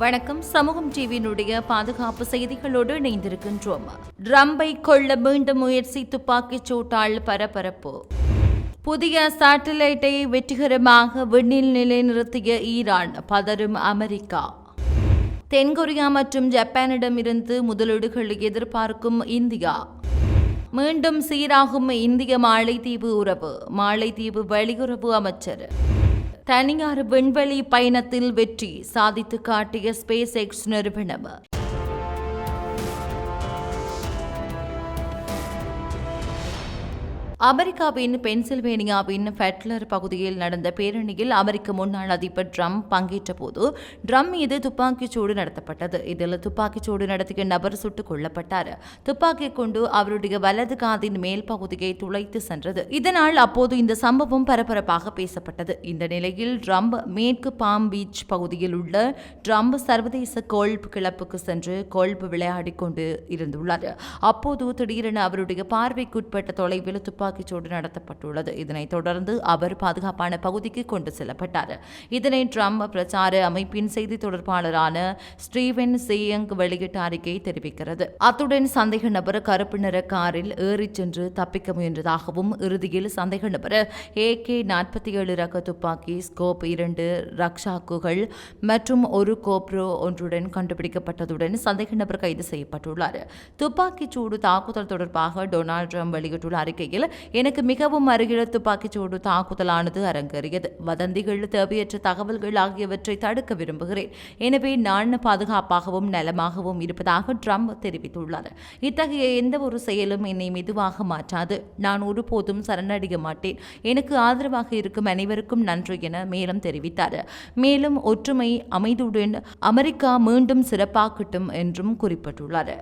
வணக்கம். சமூகம் டிவியினுடைய பாதுகாப்பு செய்திகளோடு இணைந்திருக்கின்றோம். ட்ரம்பை கொள்ள மீண்டும் முயற்சி துப்பாக்கிச் சூட்டால் பரபரப்பு. புதிய சேட்டலைட்டை வெற்றிகரமாக விண்ணில் நிலைநிறுத்திய ஈரான் பதறும் அமெரிக்கா. தென்கொரியா மற்றும் ஜப்பானிடமிருந்து முதலீடுகளை எதிர்பார்க்கும் இந்தியா. மீண்டும் சீராகும் இந்திய மாலைத்தீவு உறவு மாலைத்தீவு வெளியுறவு அமைச்சர். தனியார் விண்வெளி பயணத்தில் வெற்றி சாதித்து காட்டிய ஸ்பேஸ் எக்ஸ் நிறுவனம். அமெரிக்காவின் பென்சில்வேனியாவின் ஃபெட்லர் பகுதியில் நடந்த பேரணியில் அமெரிக்க முன்னாள் அதிபர் ட்ரம்ப் பங்கேற்ற போது ட்ரம்ப் மீது துப்பாக்கிச் சூடு நடத்தப்பட்டது. இதில் துப்பாக்கிச் சூடு நடத்திய நபர் சுட்டுக் கொல்லப்பட்டார். துப்பாக்கி கொண்டு அவருடைய வலது காதின் மேல் பகுதியை துளைத்து சென்றது. இதனால் அப்போது இந்த சம்பவம் பரபரப்பாக பேசப்பட்டது. இந்த நிலையில் ட்ரம்ப் மேற்கு பாம் பீச் பகுதியில் உள்ள ட்ரம்ப் சர்வதேச கோல்ப் கிளப்புக்கு சென்று கோல்ப் விளையாடிக் கொண்டு இருந்துள்ளார். அப்போது திடீரென அவருடைய பார்வைக்குட்பட்ட தொலைவில் துப்பாக்கி சூடு நடத்தப்பட்டுள்ளது. இதனைத் தொடர்ந்து அவர் பாதுகாப்பான பகுதிக்கு கொண்டு செல்லப்பட்டார். இதனை ட்ரம்ப் பிரச்சார அமைப்பின் செய்தி தொடர்பாளரான ஸ்டீவன் சேயங் வெளியிட்ட அறிக்கை தெரிவிக்கிறது. அத்துடன் சந்தேக நபர் கருப்பு நிற காரில் ஏறிச் சென்று தப்பிக்க முயன்றதாகவும் இறுதியில் சந்தேக நபர் ஏ கே நாற்பத்தி ஏழு ரக துப்பாக்கி ஸ்கோப் இரண்டு ரக்ஷாக்குகள் மற்றும் ஒரு கோப்ரோ ஒன்றுடன் கண்டுபிடிக்கப்பட்டதுடன் சந்தேக நபர் கைது செய்யப்பட்டுள்ளார். துப்பாக்கிச் சூடு தாக்குதல் தொடர்பாக டொனால்டு ட்ரம்ப் வெளியிட்டுள்ள அறிக்கையில் எனக்கு மிகவும் அருகில் துப்பாக்கிச்சூடு தாக்குதலானது அரங்கேறியது. வதந்திகள் தேவையற்ற தகவல்கள் ஆகியவற்றை தடுக்க விரும்புகிறேன். எனவே நான் பாதுகாப்பாகவும் நலமாகவும் இருப்பதாக ட்ரம்ப் தெரிவித்துள்ளார். இத்தகைய எந்த ஒரு செயலும் என்னை மெதுவாக மாற்றாது. நான் ஒருபோதும் சரணடைய மாட்டேன். எனக்கு ஆதரவாக இருக்கும் அனைவருக்கும் நன்றி என மேலும் தெரிவித்தார். மேலும் ஒற்றுமை அமைதியுடன் அமெரிக்கா மீண்டும் சிறப்பாக்கட்டும் என்றும் குறிப்பிட்டுள்ளார்.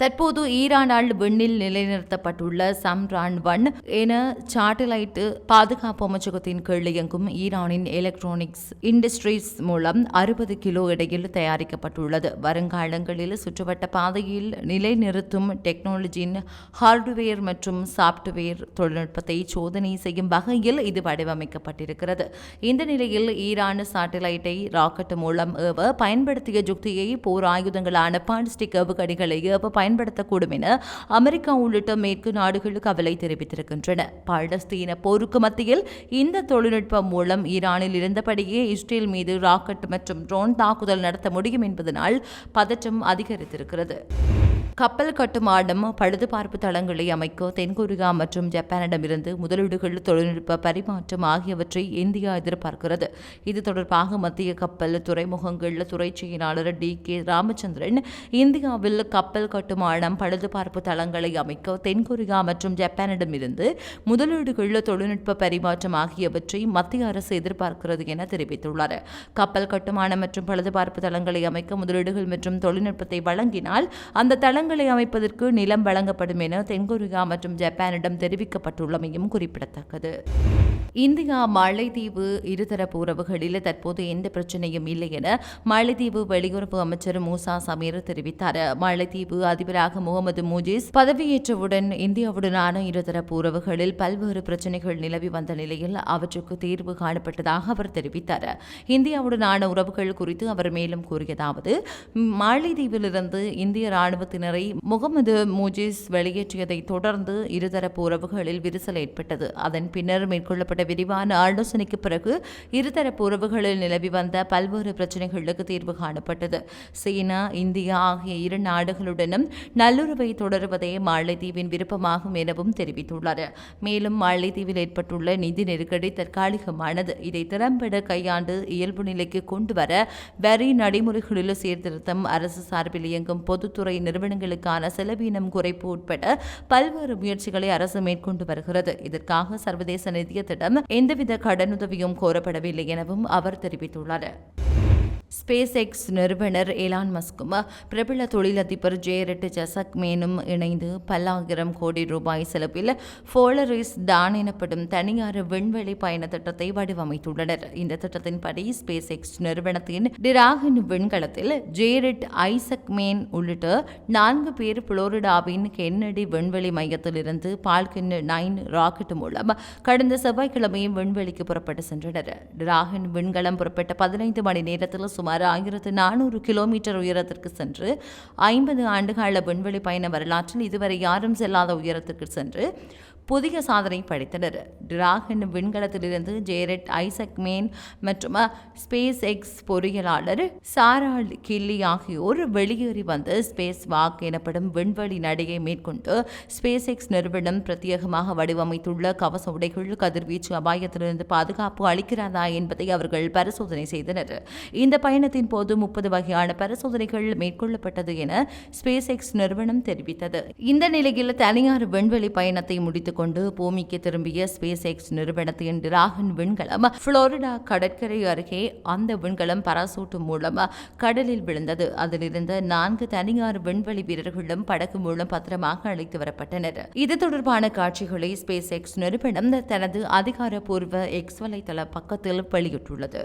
தற்போது ஈரானால் விண்ணில் நிலைநிறுத்தப்பட்டுள்ள சம்ரான் ஒன் என சாட்டலைட் பாதுகாப்பு அமைச்சகத்தின் கீழ் இயங்கும் ஈரானின் எலக்ட்ரானிக்ஸ் இண்டஸ்ட்ரீஸ் மூலம் அறுபது கிலோ இடையில் தயாரிக்கப்பட்டுள்ளது. வருங்காலங்களில் சுற்றுவட்ட பாதையில் நிலைநிறுத்தும் டெக்னாலஜியின் ஹார்ட்வேர் மற்றும் சாப்ட்வேர் தொழில்நுட்பத்தை சோதனை செய்யும் வகையில் இது வடிவமைக்கப்பட்டிருக்கிறது. இந்த நிலையில் ஈரான் சாட்டிலைட்டை ராக்கெட் மூலம் ஏவ பயன்படுத்திய ஜுக்தியை போர் ஆயுதங்களான பாலிஸ்டிக் ஏவுகணைகளை ஏவ பயன்படுத்தக்கூடும் என அமெரிக்கா உள்ளிட்ட மேற்கு நாடுகள் கவலை தெரிவித்திருக்கின்றன. பாலஸ்தீன போருக்கு மத்தியில் இந்த தொழில்நுட்பம் மூலம் ஈரானில் இருந்தபடியே இஸ்ரேல் மீது ராக்கெட் மற்றும் ட்ரோன் தாக்குதல் நடத்த முடியும் என்பதனால் பதற்றம் அதிகரித்திருக்கிறது. கப்பல் கட்டுமானம் பழுதுபார்ப்பு தளங்களை அமைக்க தென்கொரியா மற்றும் ஜப்பானிடமிருந்து முதலீடுகள் தொழில்நுட்ப பரிமாற்றம் ஆகியவற்றை இந்தியா எதிர்பார்க்கிறது. இது தொடர்பாக மத்திய கப்பல் துறைமுகங்கள் துறை செயலாளர் டி கே ராமச்சந்திரன் இந்தியாவில் கப்பல் கட்டுமானம் பழுதுபார்ப்பு தளங்களை அமைக்க தென்கொரியா மற்றும் ஜப்பானிடமிருந்து முதலீடுகள் தொழில்நுட்ப பரிமாற்றம் ஆகியவற்றை மத்திய அரசு எதிர்பார்க்கிறது என தெரிவித்துள்ளார். கப்பல் கட்டுமானம் மற்றும் பழுதுபார்ப்பு தளங்களை அமைக்க முதலீடுகள் மற்றும் தொழில்நுட்பத்தை வழங்கினால் அந்த தளங்கள் தளங்களை அமைப்பதற்கு நிலம் வழங்கப்படும் என தென்கொரியா மற்றும் ஜப்பானிடம் தெரிவிக்கப்பட்டுள்ளமையும் குறிப்பிடத்தக்கது. இந்தியா மாலைத்தீவு இருதரப்பு உறவுகளில் தற்போது எந்த பிரச்சனையும் இல்லை என மாலைத்தீவு வெளியுறவு அமைச்சர் மூசா சமீர் தெரிவித்தார். மாலைத்தீவு அதிபராக முகமது மூஜிஸ் பதவியேற்றவுடன் இந்தியாவுடனான இருதரப்பு உறவுகளில் பல்வேறு பிரச்சனைகள் நிலவி வந்த நிலையில் அவற்றுக்கு தீர்வு காணப்பட்டதாக அவர் தெரிவித்தார். இந்தியாவுடனான உறவுகள் குறித்து அவர் மேலும் கூறியதாவது மாலைத்தீவிலிருந்து இந்திய ராணுவத்தினரை முகமது மூஜிஸ் வெளியேற்றியதை தொடர்ந்து இருதரப்பு உறவுகளில் விரிசல் ஏற்பட்டது. அதன் பின்னர் மேற்கொள்ளப்பட்ட விரிவான ஆலோசனைக்கு பிறகு இருதரப்பு உறவுகளில் நிலவி வந்த பல்வேறு பிரச்சனைகளுக்கு தீர்வு காணப்பட்டது. சீனா இந்தியா ஆகிய இரு நாடுகளுடனும் நல்லுறவை தொடருவதே மாலைத்தீவின் விருப்பமாகும் எனவும் தெரிவித்துள்ளார் மேலும் மாலைத்தீவில் ஏற்பட்டுள்ள நிதி நெருக்கடி தற்காலிகமானது இதை திறம்பட கையாண்டு இயல்பு நிலைக்கு கொண்டு வர வரி நடைமுறைகளில் சீர்திருத்தம் அரசு சார்பில் இயங்கும் பொதுத்துறை நிறுவனங்களுக்கான செலவீனம் குறைப்பு உட்பட பல்வேறு முயற்சிகளை அரசு மேற்கொண்டு வருகிறது. இதற்காக சர்வதேச நிதியத்திடம் எந்தவித கடனுதவியும் கோரப்படவில்லை எனவும் அவர் தெரிவித்துள்ளார். ஸ்பேஸ் எக்ஸ் நிறுவனர் எலான் மஸ்கும் பிரபல தொழிலதிபர் ஜேரட் ஜசக் மேனும் இணைந்து பல்லாயிரம் கோடி ரூபாய் செலவில் ஃபோலரிஸ் டான் எனப்படும் தனியார் விண்வெளி பயண திட்டத்தை வடிவமைத்துள்ளனர். இந்த திட்டத்தின்படி ஸ்பேஸ் எக்ஸ் நிறுவனத்தின் டிராகன் விண்கலத்தில் ஜேரட் ஐசக் மேன் உள்ளிட்ட நான்கு பேர் புளோரிடாவின் கென்னடி விண்வெளி மையத்திலிருந்து பால்கின் நைன் ராக்கெட் மூலம் கடந்த செவ்வாய்க்கிழமை விண்வெளிக்கு புறப்பட்டு சென்றனர். டிராகன் விண்கலம் புறப்பட்ட பதினைந்து மணி நேரத்தில் சுமார் ஆயிரத்து நானூறு கிலோமீட்டர் உயரத்திற்கு சென்று ஐம்பது ஆண்டுகால விண்வெளி பயண வரலாற்றில் இதுவரை யாரும் செல்லாத உயரத்திற்கு சென்று புதிய சாதனை படைத்தனர். டிராகன் விண்கலத்திலிருந்து ஜேரட் ஐசக் மேன் மற்றும் ஸ்பேஸ் எக்ஸ் பொறியியலாளர் சாரால் கில்லி ஆகியோர் வெளியேறி வந்து ஸ்பேஸ் வாக் எனப்படும் விண்வெளி நடையை மேற்கொண்டு ஸ்பேஸ் எக்ஸ் நிறுவனம் பிரத்யேகமாக வடிவமைத்துள்ள கவச உடைகள் கதிர்வீச்சு அபாயத்திலிருந்து பாதுகாப்பு அளிக்கிறதா என்பதை அவர்கள் பரிசோதனை செய்தனர். இந்த பயணத்தின் போது முப்பது வகையான பரிசோதனைகள் மேற்கொள்ளப்பட்டது என ஸ்பேஸ் எக்ஸ் நிறுவனம் தெரிவித்தது. இந்த நிலையில் தனியார் விண்வெளி பயணத்தை முடித்து முடித்துக் கொண்டு பூமிக்கு திரும்பிய ஸ்பேஸ் எக்ஸ் நிறுவனத்தின் டிராகன் விண்கலம் புளோரிடா கடற்கரை அருகே அந்த விண்கலம் பராசூட்டு மூலம் கடலில் விழுந்தது. அதிலிருந்த நான்கு தனியார் விண்வெளி வீரர்களும் படகு மூலம் பத்திரமாக அழைத்து வரப்பட்டனர். இது தொடர்பான காட்சிகளை ஸ்பேஸ் எக்ஸ் நிறுவனம் தனது அதிகாரப்பூர்வ எக்ஸ் வலைதள பக்கத்தில் வெளியிட்டுள்ளது.